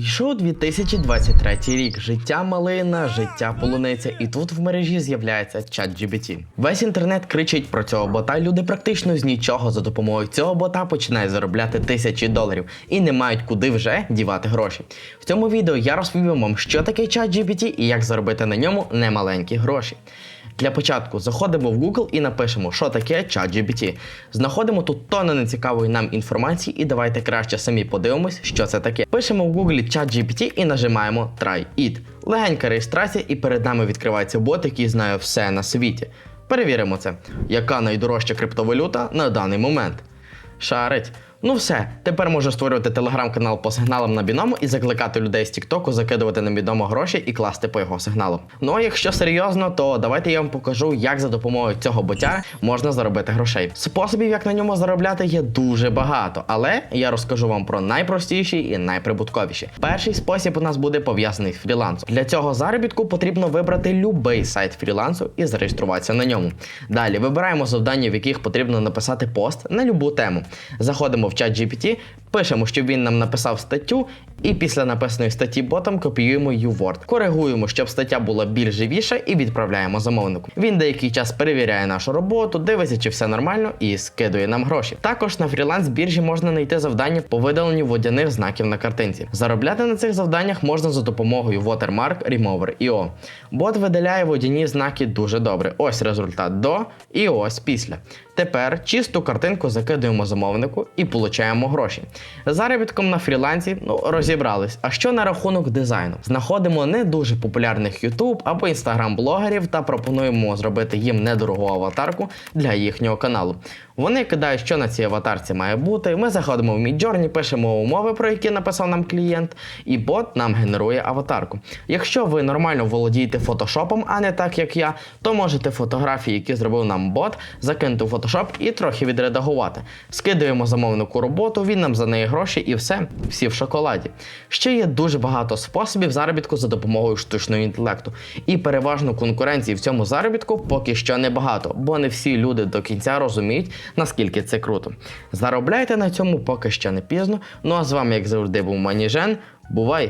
Йшов 2023 рік. Життя малина, життя полуниця, і тут в мережі з'являється чат GBT. Весь інтернет кричить про цього бота. Люди практично з нічого за допомогою цього бота починають заробляти тисячі доларів і не мають куди вже дівати гроші. В цьому відео я розповім вам, що таке чат GBT і як заробити на ньому немаленькі гроші. Для початку заходимо в Google і напишемо, що таке ChatGPT. Знаходимо тут тонни нецікавої нам інформації, і давайте краще самі подивимось, що це таке. Пишемо в Google ChatGPT і нажимаємо Try It. Легенька реєстрація, і перед нами відкривається бот, який знає все на світі. Перевіримо це. Яка найдорожча криптовалюта на даний момент? Шарить. Ну все, тепер можу створювати телеграм-канал по сигналам на біному і закликати людей з Тіктоку закидувати на бідому гроші і класти по його сигналу. Ну а якщо серйозно, то давайте я вам покажу, як за допомогою цього боття можна заробити грошей. Способів, як на ньому заробляти, є дуже багато, але я розкажу вам про найпростіші і найприбутковіші. Перший спосіб у нас буде пов'язаний з фрілансом. Для цього заробітку потрібно вибрати любий сайт фрілансу і зареєструватися на ньому. Далі вибираємо завдання, в яких потрібно написати пост на любу тему. Заходимо в чат GPT, пишемо, щоб він нам написав статтю, і після написаної статті ботом копіюємо її в Word. Коригуємо, щоб стаття була більш живіша, і відправляємо замовнику. Він деякий час перевіряє нашу роботу, дивиться, чи все нормально, і скидує нам гроші. Також на фріланс біржі можна знайти завдання по видаленню водяних знаків на картинці. Заробляти на цих завданнях можна за допомогою Watermark Remover IO. Бот видаляє водяні знаки дуже добре. Ось результат до і ось після. Тепер чисту картинку закидуємо замовнику і получаємо гроші. Заробітком на фрілансі ну розібрались. А що на рахунок дизайну? Знаходимо не дуже популярних YouTube або Instagram блогерів та пропонуємо зробити їм недорогу аватарку для їхнього каналу. Вони кидають, що на цій аватарці має бути. Ми заходимо в Midjourney, пишемо умови, про які написав нам клієнт, і бот нам генерує аватарку. Якщо ви нормально володієте фотошопом, а не так як я, то можете фотографії, які зробив нам бот, закинути в Photoshop і трохи відредагувати. Скидуємо замовнику роботу, він нам за неї гроші і все, всі в шоколаді. Ще є дуже багато способів заробітку за допомогою штучного інтелекту. І переважно конкуренції в цьому заробітку поки що небагато, бо не всі люди до кінця розуміють, наскільки це круто. Заробляйте на цьому поки що не пізно. Ну а з вами, як завжди, був Маніжен. Бувай!